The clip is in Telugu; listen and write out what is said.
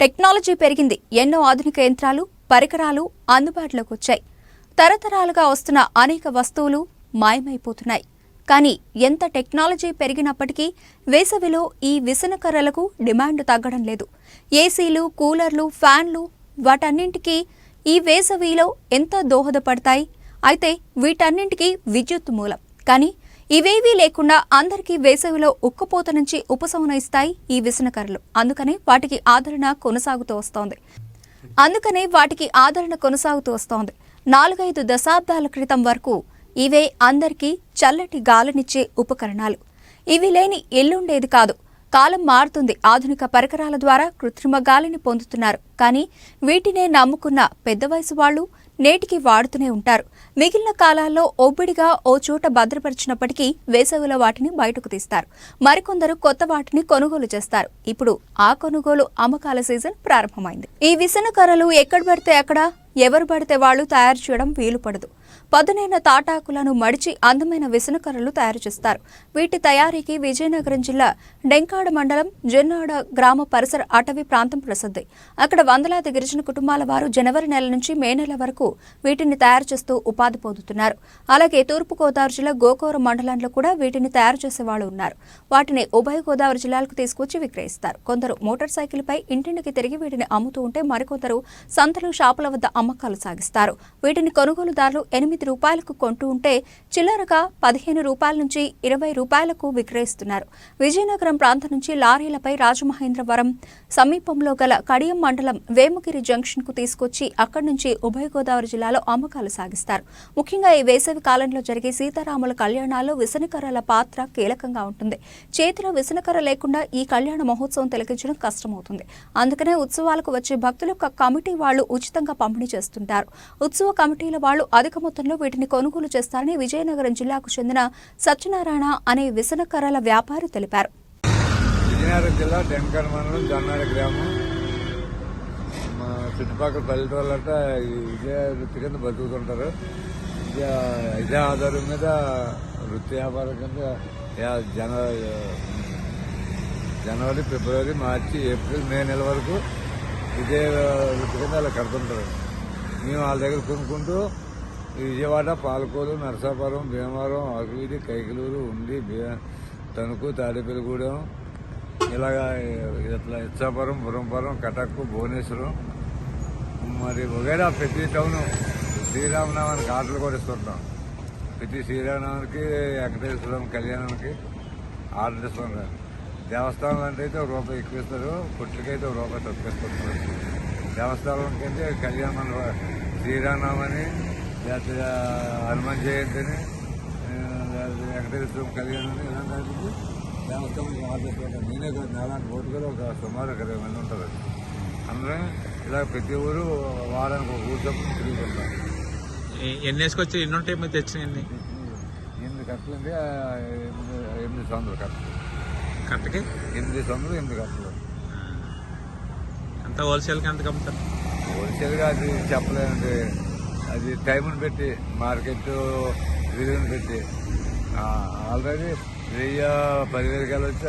టెక్నాలజీ పెరిగింది. ఎన్నో ఆధునిక యంత్రాలు పరికరాలు అందుబాటులోకి వచ్చాయి తరతరాలుగా వస్తున్న అనేక వస్తువులు మాయమైపోతున్నాయి. కానీ ఎంత టెక్నాలజీ పెరిగినప్పటికీ వేసవిలో ఈ విసనకర్రలకు డిమాండ్ తగ్గడం లేదు. ఏసీలు కూలర్లు ఫ్యాన్లు వాటన్నింటికీ ఈ వేసవిలో ఎంత దోహదపడతాయి? అయితే వీటన్నింటికీ విద్యుత్ మూలం. కానీ ఇవేవీ లేకుండా అందరికీ వేసవిలో ఉక్కపోత నుంచి ఉపశమనం ఇస్తాయి ఈ విసనకర్రలు. అందుకనే వాటికి ఆదరణ కొనసాగుతూ వస్తోంది. అందుకనే వాటికి ఆదరణ కొనసాగుతూ వస్తోంది. నాలుగైదు దశాబ్దాల క్రితం వరకు ఇవే అందరికీ చల్లటి గాలినిచ్చే ఉపకరణాలు. ఇవి లేని ఎల్లుండేది కాదు. కాలం మారుతుంది. ఆధునిక పరికరాల ద్వారా కృత్రిమ గాలిని పొందుతున్నారు. కానీ వీటినే నమ్ముకున్న పెద్ద వయసు వాళ్ళు నేటికి వాడుతూనే ఉంటారు. మిగిలిన కాలాల్లో ఒబ్బిడిగా ఓ చోట భద్రపరిచినప్పటికీ వేసవిలో వాటిని బయటకు తీస్తారు. మరికొందరు కొత్త వాటిని కొనుగోలు చేస్తారు. ఇప్పుడు ఆ కొనుగోలు అమ్మకాల సీజన్ ప్రారంభమైంది. ఈ విసనకర్రలు ఎక్కడ పడితే అక్కడ ఎవరు పడితే వాళ్ళు తయారు చేయడం వీలు పడదు పదునైన తాటాకులను మడిచి అందమైన విసనకర్రలు తయారు చేస్తారు. వీటి తయారీకి విజయనగరం జిల్లా డెంకాడ మండలం జెన్నాడ గ్రామ పరిసర అటవీ ప్రాంతం ప్రసిద్ధి. అక్కడ వందలాది గిరిజన కుటుంబాల వారు జనవరి నెల నుంచి మే నెల వరకు వీటిని తయారు చేస్తూ ఉపాధి పొందుతున్నారు. అలాగే తూర్పుగోదావరి జిల్లా గోకూర మండలంలో కూడా వీటిని తయారు చేసే వాళ్ళు ఉన్నారు. వాటిని ఉభయ గోదావరి జిల్లాలకు తీసుకొచ్చి విక్రయిస్తారు. కొందరు మోటార్ సైకిల్పై ఇంటింటికి తిరిగి వీటిని అమ్ముతూ ఉంటే మరికొందరు సంతలు షాపుల వద్ద అమ్మకాలు సాగిస్తారు. వీటిని కొనుగోలుదారులు ఎనిమిది రూపాయలకు కొంటూ ఉంటే చిల్లరగా పదిహేను రూపాయల నుంచి ఇరవై రూపాయలకు విక్రయిస్తున్నారు. విజయనగరం ప్రాంతం నుంచి లారీలపై రాజమహేంద్రవరం సమీపంలో గల కడియం మండలం వేమగిరి జంక్షన్కు తీసుకొచ్చి అక్కడి నుంచి ఉభయ గోదావరి జిల్లాలో అమ్మకాలు సాగిస్తారు. ముఖ్యంగా ఈ వేసవి కాలంలో జరిగే సీతారాముల కళ్యాణాల్లో విసనకర్రల పాత్ర కీలకంగా ఉంటుంది. చేతిలో విసనకర్ర లేకుండా ఈ కళ్యాణ మహోత్సవం తిలకించడం కష్టమవుతుంది. అందుకనే ఉత్సవాలకు వచ్చే భక్తులకు కమిటీ వాళ్ళు ఉచితంగా పంపిణీ చేస్తుంటారు. ఉత్సవ కమిటీల వాళ్ళు అధిక మొత్తంలో వీటిని కొనుగోలు చేస్తారని విజయనగరం జిల్లాకు చెందిన సత్యనారాయణ అనే విసనకర్రల వ్యాపారి తెలిపారు. విజయనగరం జిల్లా డెంకర్ మండలం జొన్నాడ గ్రామం. మా చుట్టుపక్కల పల్లెటూళ్ళంతా ఇదే వృత్తి కింద బతుకుతుంటారు. ఇదే ఇదే ఆధారం మీద వృత్తి వ్యాపారం కింద జన జనవరి ఫిబ్రవరి మార్చి ఏప్రిల్ మే నెల వరకు ఇదే వృత్తి కింద అలా కడుతుంటారు. మేము వాళ్ళ దగ్గర కొనుక్కుంటూ విజయవాడ పాలకోలు నరసాపురం భీమవరం అరవీడి కైకలూరు ఉండి తణుకు తాడేపల్లిగూడెం ఇలాగా ఇట్లా ఇచ్చాపురం బురంపురం కటక్ భువనేశ్వరం మరి వగైరా ప్రతి టౌను శ్రీరామనామానికి ఆటలు కూడా ఇస్తుంటాం ప్రతి శ్రీరామనవమికి వెంకటేశ్వరం కళ్యాణానికి ఆర్డర్ ఇస్తుంటారు. దేవస్థానం అంటే అయితే ఒక రూపాయి ఎక్కువ ఇస్తారు పుట్లకైతే ఒక రూపాయి తక్కువ ఇస్తుంటారు దేవస్థానం కంటే కళ్యాణ మండపం లేకపోతే హనుమాన్ జయంతి అని ఆ, లేకపోతే వెంకటేశ్వరం కళ్యాణం అని ఇలాంటి వాటికి దేవస్థానం ఇస్తుంటారు నేనే కాదు నాలాంటి ఓటు కూడా ఒక సుమారు ఒక ఇరవై మంది ఉంటారు. అందరం ఇలా ప్రతి ఊరు వారానికి ఒక ఊరు తిరుగుతుంటాం ఎ- ఎన్ని వేసుకొచ్చి ఎన్ని ఉంటాయి? మీరు తెచ్చినవి ఎనిమిది కట్టలండి ఎనిమిది వందలు కట్టలు. కట్టకి? ఎనిమిది వందలు ఎనిమిది కట్టలు. అంత హోల్సేల్కి ఎంత అమ్ముతారు హోల్సేల్గా అది చెప్పలేదండి. అది టైంని పెట్టి మార్కెట్ విలువను పెట్టి ఆల్రెడీ వెయ్యి పదివేలు కల్లా వచ్చి